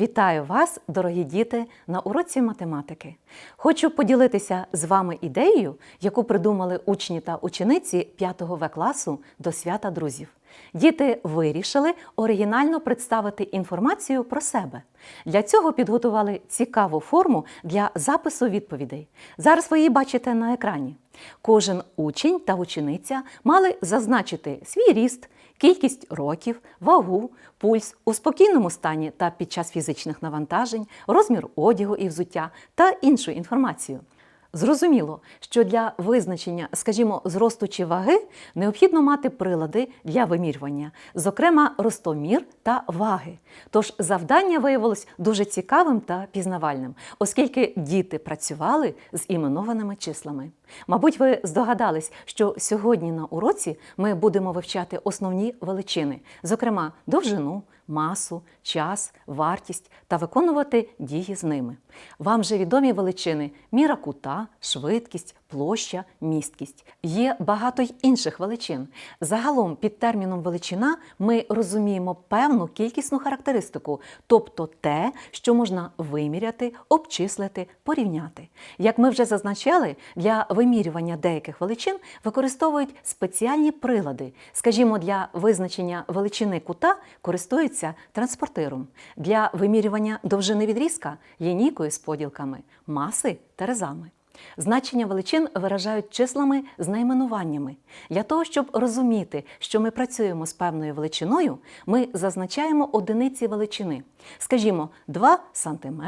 Вітаю вас, дорогі діти, на уроці математики. Хочу поділитися з вами ідеєю, яку придумали учні та учениці 5 В класу до свята друзів. Діти вирішили оригінально представити інформацію про себе. Для цього підготували цікаву форму для запису відповідей. Зараз ви її бачите на екрані. Кожен учень та учениця мали зазначити свій ріст, кількість років, вагу, пульс у спокійному стані та під час фізичних навантажень, розмір одягу і взуття та іншу інформацію. Зрозуміло, що для визначення, скажімо, зросту чи ваги необхідно мати прилади для вимірювання, зокрема ростомір та ваги. Тож завдання виявилось дуже цікавим та пізнавальним, оскільки діти працювали з іменованими числами. Мабуть, ви здогадались, що сьогодні на уроці ми будемо вивчати основні величини, зокрема довжину, масу, час, вартість та виконувати дії з ними. Вам вже відомі величини міра кута, швидкість, площа, місткість. Є багато й інших величин. Загалом під терміном величина ми розуміємо певну кількісну характеристику, тобто те, що можна виміряти, обчислити, порівняти. Як ми вже зазначали, для вимірювання деяких величин використовують спеціальні прилади. Скажімо, для визначення величини кута користуються транспортиром, для вимірювання довжини відрізка лінійкою з поділками, маси терезами. Значення величин виражають числами з найменуваннями. Для того, щоб розуміти, що ми працюємо з певною величиною, ми зазначаємо одиниці величини. Скажімо, 2 см,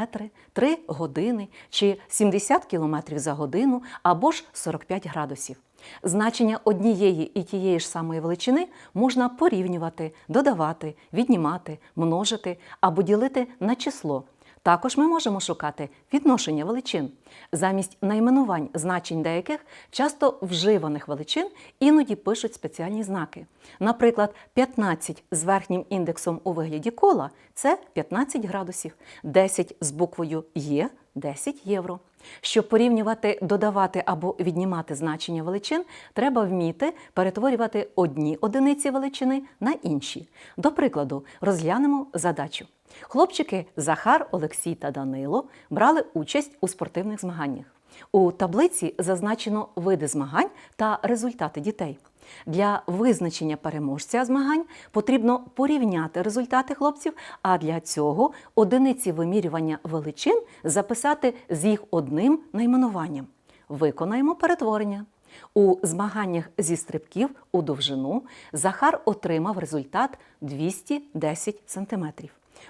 3 години чи 70 км за годину або ж 45 градусів. Значення однієї і тієї ж самої величини можна порівнювати, додавати, віднімати, множити або ділити на число. Також ми можемо шукати відношення величин. Замість найменувань значень деяких часто вживаних величин іноді пишуть спеціальні знаки. Наприклад, 15 з верхнім індексом у вигляді кола це 15 градусів, 10 з буквою Є 10 євро. Щоб порівнювати, додавати або віднімати значення величин, треба вміти перетворювати одні одиниці величини на інші. До прикладу, розглянемо задачу. Хлопчики Захар, Олексій та Данило брали участь у спортивних змаганнях. У таблиці зазначено види змагань та результати дітей. Для визначення переможця змагань потрібно порівняти результати хлопців, а для цього одиниці вимірювання величин записати з їх одним найменуванням. Виконаємо перетворення. У змаганнях зі стрибків у довжину Захар отримав результат 210 см.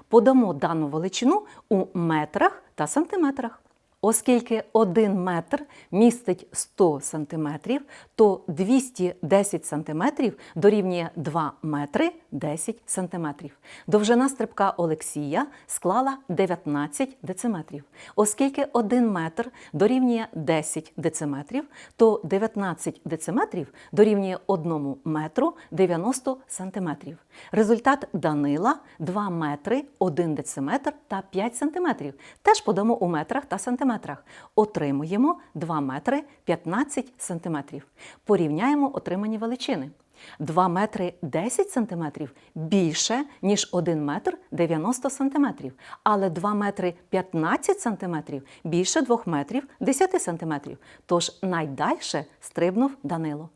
Подамо дану величину у метрах та сантиметрах. Оскільки 1 метр містить 100 сантиметрів, то 210 сантиметрів дорівнює 2 метри 10 сантиметрів. Довжина стрибка Олексія склала 19 дециметрів. Оскільки 1 метр дорівнює 10 дециметрів, то 19 дециметрів дорівнює 1 метру 90 сантиметрів. Результат Данила 2 метри 1 дециметр та 5 сантиметрів. Теж подамо у метрах та сантиметрах сантиметрах. Отримуємо 2 метри 15 сантиметрів. Порівняємо отримані величини. 2 метри 10 сантиметрів більше, ніж 1 метр 90 сантиметрів. Але 2 метри 15 сантиметрів більше 2 метрів 10 сантиметрів. Тож найдальше стрибнув Данило.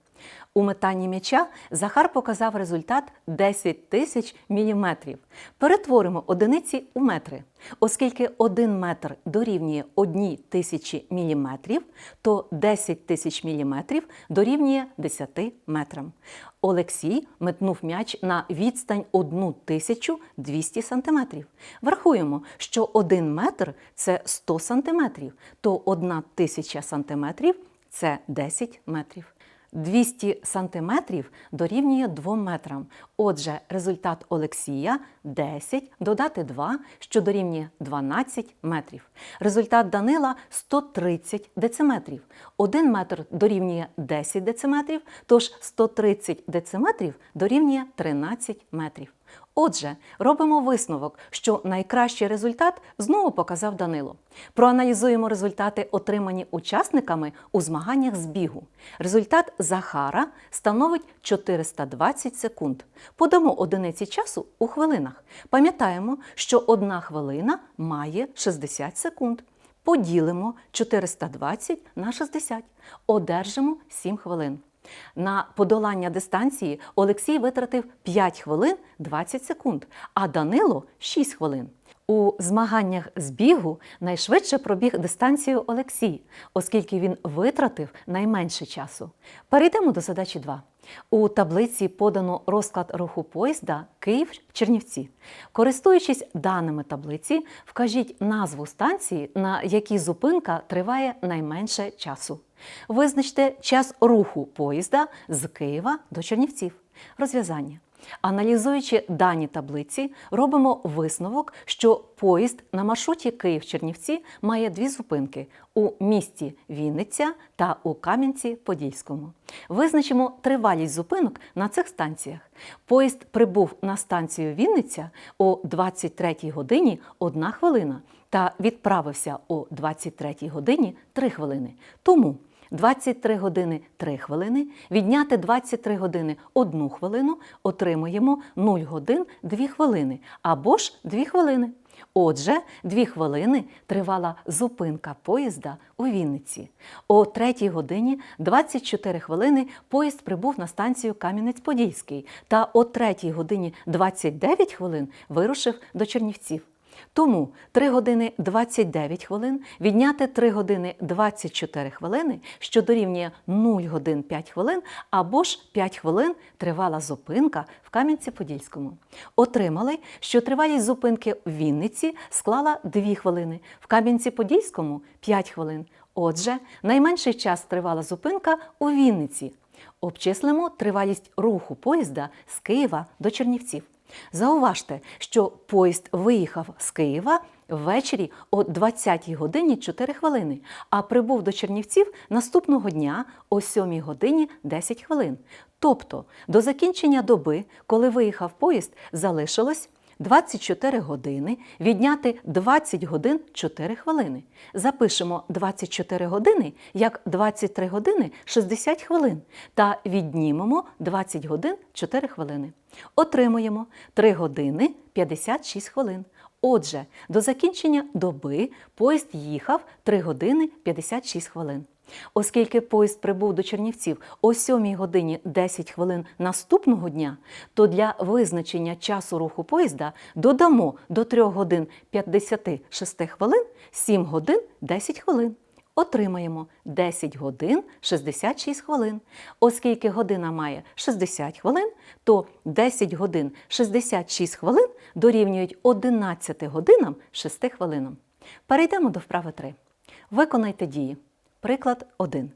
У метанні м'яча Захар показав результат 10 тисяч міліметрів. Перетворимо одиниці у метри. Оскільки 1 метр дорівнює 1 тисячі міліметрів, то 10 тисяч міліметрів дорівнює 10 метрам. Олексій метнув м'яч на відстань 1200 сантиметрів. Врахуємо, що 1 метр це 100 сантиметрів, то 1 тисяча сантиметрів це 10 метрів. 200 сантиметрів дорівнює 2 метрам. Отже, результат Олексія 10 додати 2, що дорівнює 12 метрів. Результат Данила 130 дециметрів. 1 метр дорівнює 10 дециметрів, тож 130 дециметрів дорівнює 13 метрів. Отже, робимо висновок, що найкращий результат знову показав Данило. Проаналізуємо результати, отримані учасниками у змаганнях з бігу. Результат Захара становить 420 секунд. Подамо одиниці часу у хвилинах. Пам'ятаємо, що одна хвилина має 60 секунд. Поділимо 420 на 60. Одержимо 7 хвилин. На подолання дистанції Олексій витратив 5 хвилин 20 секунд, а Данило 6 хвилин. У змаганнях з бігу найшвидше пробіг дистанцію Олексій, оскільки він витратив найменше часу. Перейдемо до задачі 2. У таблиці подано розклад руху поїзда Київ-Чернівці. Користуючись даними таблиці, вкажіть назву станції, на якій зупинка триває найменше часу. Визначте час руху поїзда з Києва до Чернівців. Розв'язання. Аналізуючи дані таблиці, робимо висновок, що поїзд на маршруті Київ-Чернівці має дві зупинки у місті Вінниця та у Кам'янці-Подільському. Визначимо тривалість зупинок на цих станціях. Поїзд прибув на станцію Вінниця о 23 годині 1 хвилина та відправився о 23 годині 3 хвилини. Тому 23 години 3 хвилини, відняти 23 години 1 хвилину, отримуємо 0 годин 2 хвилини або ж 2 хвилини. Отже, 2 хвилини тривала зупинка поїзда у Вінниці. О 3 годині 24 хвилини поїзд прибув на станцію Кам'янець-Подільський та о 3 годині 29 хвилин вирушив до Чернівців. Тому 3 години 29 хвилин відняти 3 години 24 хвилини, що дорівнює 0 годин 5 хвилин, або ж 5 хвилин тривала зупинка в Кам'янці-Подільському. Отримали, що тривалість зупинки в Вінниці склала 2 хвилини, в Кам'янці-Подільському 5 хвилин. Отже, найменший час тривала зупинка у Вінниці. Обчислимо тривалість руху поїзда з Києва до Чернівців. Зауважте, що поїзд виїхав з Києва ввечері о 20 годині 4 хвилини, а прибув до Чернівців наступного дня о 7 годині 10 хвилин. Тобто до закінчення доби, коли виїхав поїзд, залишилось 24 години відняти 20 годин 4 хвилини. Запишемо 24 години як 23 години 60 хвилин та віднімемо 20 годин 4 хвилини. Отримуємо 3 години 56 хвилин. Отже, до закінчення доби поїзд їхав 3 години 56 хвилин. Оскільки поїзд прибув до Чернівців о 7 годині 10 хвилин наступного дня, то для визначення часу руху поїзда додамо до 3 годин 56 хвилин 7 годин 10 хвилин. Отримаємо 10 годин 66 хвилин. Оскільки година має 60 хвилин, то 10 годин 66 хвилин дорівнюють 11 годинам 6 хвилинам. Перейдемо до вправи 3. Виконайте дії. Приклад 1.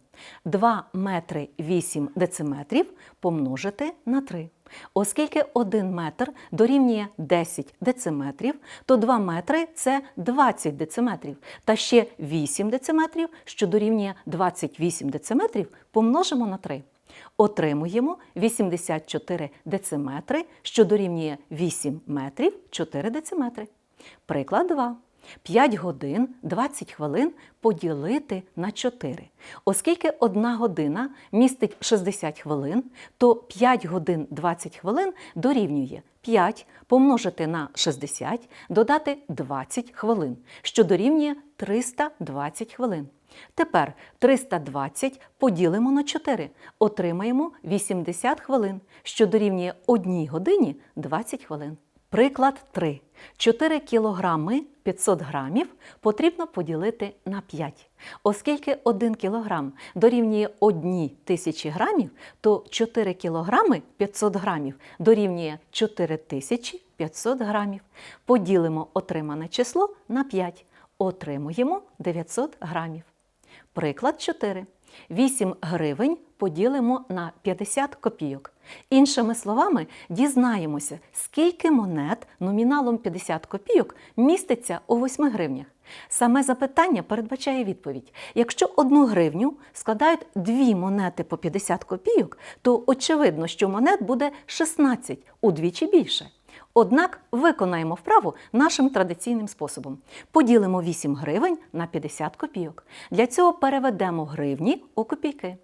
2 метри 8 дециметрів помножити на 3. Оскільки 1 метр дорівнює 10 дециметрів, то 2 метри це 20 дециметрів. Та ще 8 дециметрів, що дорівнює 28 дециметрів, помножимо на 3. Отримуємо 84 дециметри, що дорівнює 8 метрів 4 дециметри. Приклад 2. 5 годин 20 хвилин поділити на 4. Оскільки 1 година містить 60 хвилин, то 5 годин 20 хвилин дорівнює 5 помножити на 60, додати 20 хвилин, що дорівнює 320 хвилин. Тепер 320 поділимо на 4, отримаємо 80 хвилин, що дорівнює 1 годині 20 хвилин. Приклад 3. 4 кілограми 500 грамів потрібно поділити на 5. Оскільки 1 кілограм дорівнює 1 тисячі грамів, то 4 кілограми 500 грамів дорівнює 4500 грамів. Поділимо отримане число на 5. Отримуємо 900 грамів. Приклад 4. 8 гривень поділимо на 50 копійок. Іншими словами, дізнаємося, скільки монет номіналом 50 копійок міститься у 8 гривнях. Саме запитання передбачає відповідь. Якщо одну гривню складають дві монети по 50 копійок, то очевидно, що монет буде 16 удвічі більше. Однак виконаємо вправу нашим традиційним способом. Поділимо 8 гривень на 50 копійок. Для цього переведемо гривні у копійки.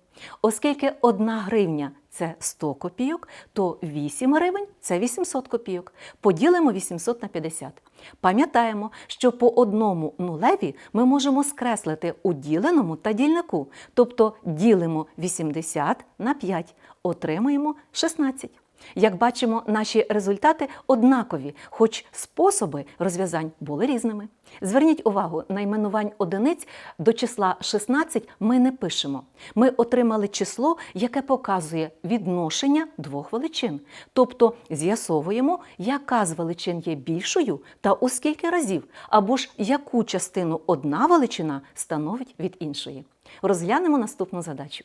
Оскільки 1 гривня це 100 копійок, то 8 гривень це 800 копійок. Поділимо 800 на 50. Пам'ятаємо, що по одному нулеві ми можемо скреслити у діленому та дільнику, тобто ділимо 80 на 5, отримуємо 16. Як бачимо, наші результати однакові, хоч способи розв'язань були різними. Зверніть увагу, найменувань одиниць до числа 16 ми не пишемо. Ми отримали число, яке показує відношення двох величин. Тобто з'ясовуємо, яка з величин є більшою та у скільки разів, або ж яку частину одна величина становить від іншої. Розглянемо наступну задачу.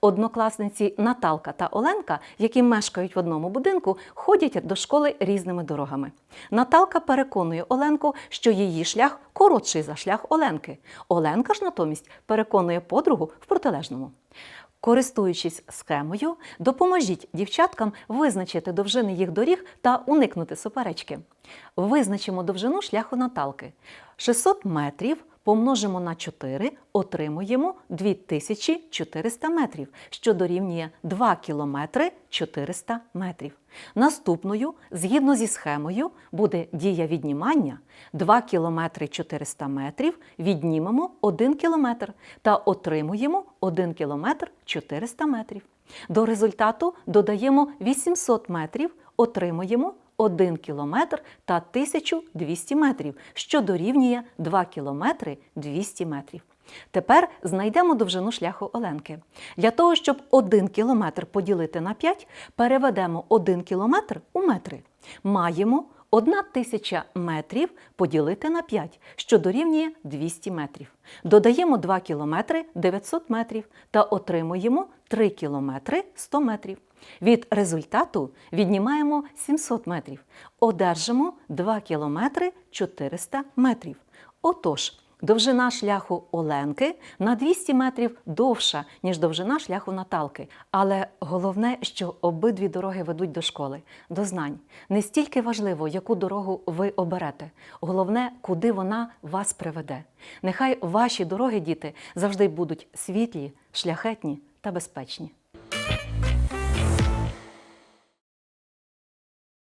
Однокласниці Наталка та Оленка, які мешкають в одному будинку, ходять до школи різними дорогами. Наталка переконує Оленку, що її шлях коротший за шлях Оленки. Оленка ж натомість переконує подругу в протилежному. Користуючись схемою, допоможіть дівчаткам визначити довжини їх доріг та уникнути суперечки. Визначимо довжину шляху Наталки. 600 метрів помножимо на 4, отримуємо 2400 метрів, що дорівнює 2 кілометри 400 метрів. Наступною, згідно зі схемою, буде дія віднімання. 2 кілометри 400 метрів віднімемо 1 кілометр та отримуємо 1 кілометр 400 метрів. До результату додаємо 800 метрів, отримуємо 1 кілометр та 1200 метрів, що дорівнює 2 кілометри 200 метрів. Тепер знайдемо довжину шляху Оленки. Для того, щоб 1 кілометр поділити на 5, переведемо 1 кілометр у метри. Маємо 1 тисяча метрів поділити на 5, що дорівнює 200 метрів. Додаємо 2 кілометри 900 метрів та отримуємо 3 кілометри 100 метрів. Від результату віднімаємо 700 метрів. Одержимо 2 кілометри 400 метрів. Отож, довжина шляху Оленки на 200 метрів довша, ніж довжина шляху Наталки. Але головне, що обидві дороги ведуть до школи, до знань. Не стільки важливо, яку дорогу ви оберете. Головне, куди вона вас приведе. Нехай ваші дороги, діти, завжди будуть світлі, шляхетні та безпечні.